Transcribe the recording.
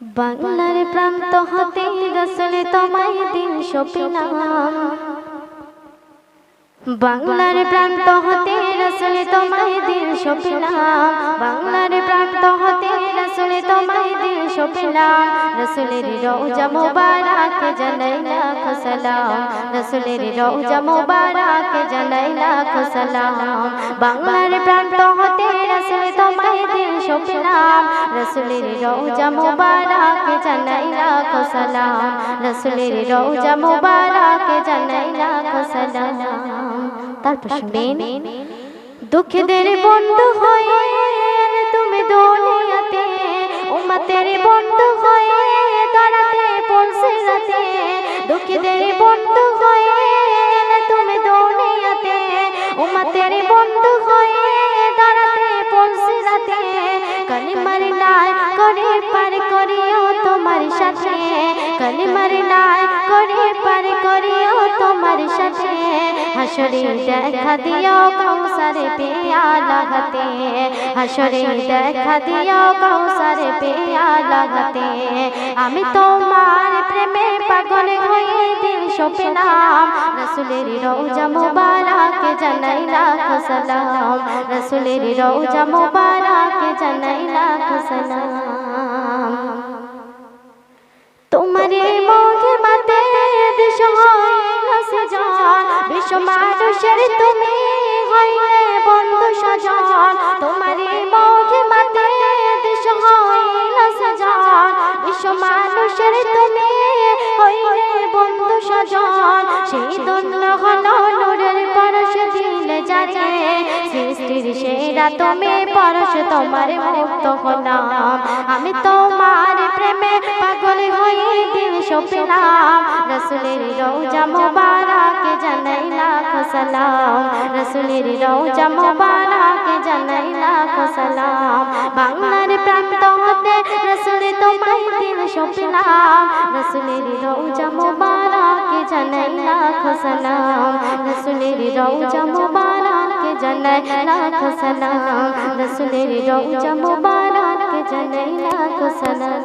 বাংলার প্রান্ত হতে রসলে তোমায় দিন সপিলাম। বাংলার প্রান্ত হতে রসলে তোমায় দিন সপিলাম। বাংলার প্রান্ত হতে রসলে তোমায় দিন সপিলাম। রসুলের রোজা মোবারক জানাই লাখ সালাম রসুলের রোজা মোবারক জানাই লাখ সালাম বাংলার প্রান্ত হতে সপিলাম রসুলের রোজা মোবারক জানাই লাখ সালাম, রসুলের রোজা মোবারক জানাই লাখ সালাম। তারপর শুনেন দুঃখদের বন্ধু হয়ে তুমি দুনিয়াতে, উম্মতের বন্ধু হয়ে দাঁড়াতে পড়ছে রাতে বন্ধু হয়ে তুমি দুনিয়াতে, উম্মতের কালিমার নাই করে পার করিও তোমার সাথে। কালিমার নাই পার করিও তোমার সাথে। হাসরে দেখা দিও হাসরে দেখা দিও আমি তোমার প্রেমে পাগল দিন সপনাম রসুলের মুবারক জানাই সালাম। রসুলের রোজা মুবারক জানাই মোঘে মাতে বিশ্ব মানুষের তুমি হইলে বন্ধু সজন মোঘে মাতে মানুষের তুমি হইলে বন্ধু সজন সেই হলো নূরের পরশ দিলে সৃষ্টির সেরা তুমি পরশ তোমার মুক্ত হলাম। আমি তোমার প্রেমে পাগল হয়ে দিন সপিলাম রসুলের রোজা মোবারক জানাই লাখ রসুলের রোজা মোবারক জানাই লাখ বাংলার প্রান্ত হতে রসুল তোমায় দিন সপিলাম রসুলের রোজা মোবারক জানাই লাখ রসুলের রোজা মোবারক জানাই লাখ সালাম। রসুলের রোজা মোবারক জানাই লাখ সালাম।